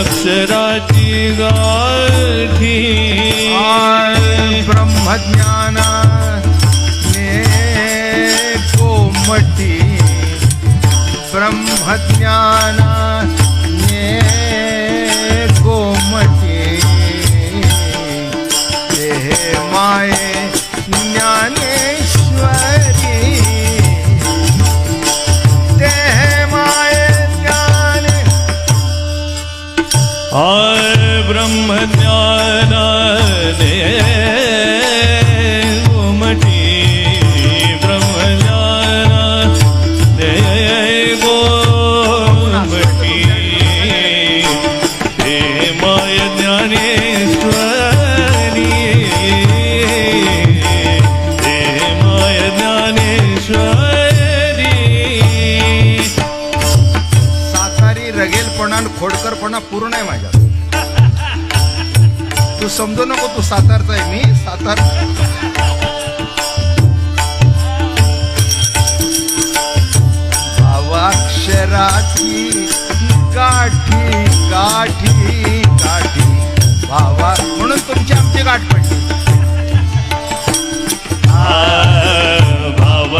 अक्षराची गाठी। आय ब्रह्मज्ञाना ने कोमटी ब्रह्मज्ञाना ने कोमटी हे माये ज्ञानेश्वरी બ્રહ્મ જ્ઞાન खोडकरपणा पूर्ण आहे माझ्या तू समजू नको तू सातारचा आहे मी सातार भावाक्षराची गाठी गाठी गाठी. भावा म्हणून तुमची आमची गाठ पडली. भाव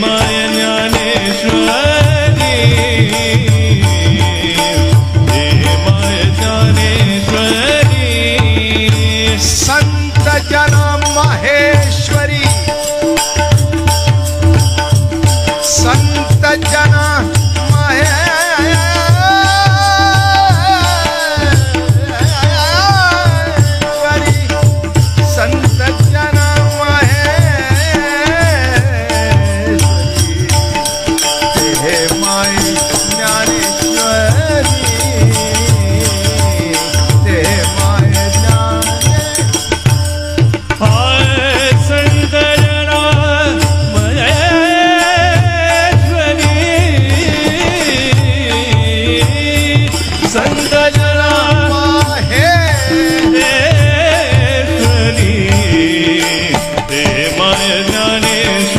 my end. Yeah.